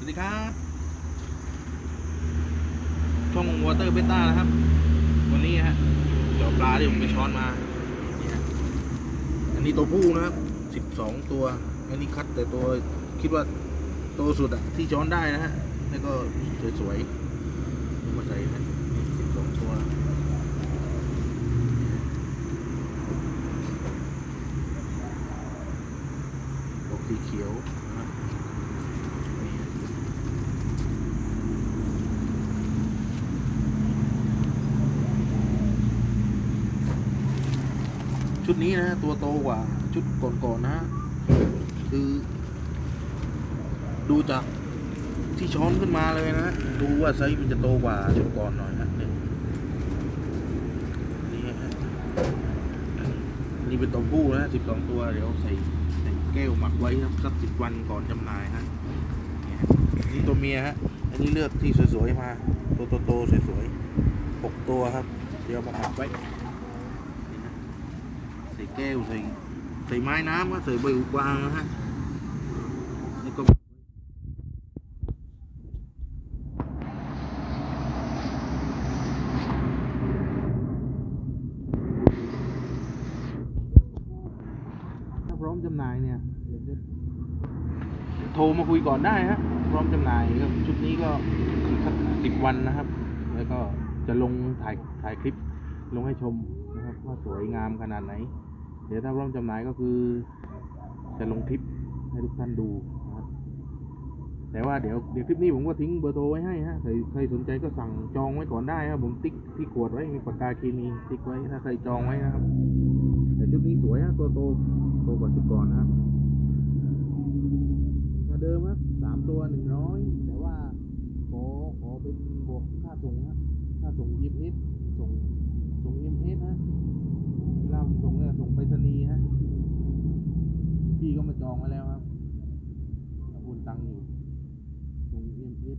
สวัสดีครับ ช่องวอเตอร์เบต้านะครับ วันนี้ฮะเจาะปลาที่ผมไปช้อนมานี่ฮะอันนี้ตัวผู้นะครับสิบสองตัว อันนี้คัดแต่ตัวคิดว่าโตสุดอะที่ช้อนได้นะฮะแล้วก็สวยๆมาใส่นะสิบสองตัวดอกสีเขียวนะครับนี่ฮะ ชุดนี้นะ ตัวโตกว่าชุดก่อนๆนะ คือ ดูจากที่ช้อนขึ้นมาเลยนะ ดูว่าไซส์มันจะโตกว่าชุดก่อนหน่อยนะเนี่ยนี่ฮะนี่เป็นตัวผู้นะสิบสองตัวเดี๋ยวใส่ใส่แก้วหมักไว้ครับสักสิบวันก่อนจำหน่ายฮะนี่ตัวเมียฮะ อันนี้เลือกที่สวยๆมา ตัวโตๆสวยๆหกตัวครับ เดี๋ยวมาหมักไว้ แก้วใส่ใส่ไม้น้ำก็ใส่ใบอุกวางนะฮะแล้วก็พร้อมจำหน่ายเนี่ยโทรมาคุยก่อนได้ฮะพร้อมจำหน่ายก็ชุดนี้ก็สักสิบวันนะครับ แล้วก็จะลงถ่ายถ่ายคลิปลงให้ชมนะครับว่าสวยงามขนาดไหน เดี๋ยวถ้าร้อมจำหน่ายก็คือ จะลงคลิปให้ทุกท่านดูนะครับ แต่ว่าเดี๋ยวเดี๋ยวคลิปนี้ผมก็ทิ้งเบอร์โทรไว้ให้ฮะ ใครใครสนใจก็สั่งจองไว้ก่อนได้ครับ ผมติ๊กที่ขวดไว้มีปากกาเคมีติ๊กไว้ถ้าใครจองไว้นะครับ แต่ชุดนี้สวยฮะตัวโตโตกว่าชุดก่อนนะครับถ้าเดิมครับสามตัวหนึ่งร้อยแต่ว่าขอขอเป็นบวกค่าส่งฮะค่าส่ง EMS ส่งส่ง EMS ฮะ เวลาผม ส่งเนี่ยส่งไปรษณีย์ฮะ พี่ก็มาจองไว้แล้วครับโอนตังค์อยู่ส่งเอ็มเอส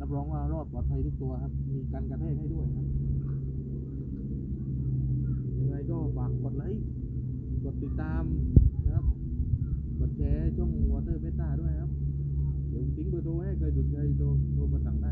รับรองว่ารอดปลอดภัยทุกตัวครับ มีกันกระแทกให้ด้วยครับ ยังไงก็ฝากกดไลค์ กดติดตามนะครับ กดแชร์ช่อง Water Beta ด้วยครับ เดี๋ยวทิ้งเบอร์โทรไว้ให้ใครสนใจโทรโทรมาสั่งได้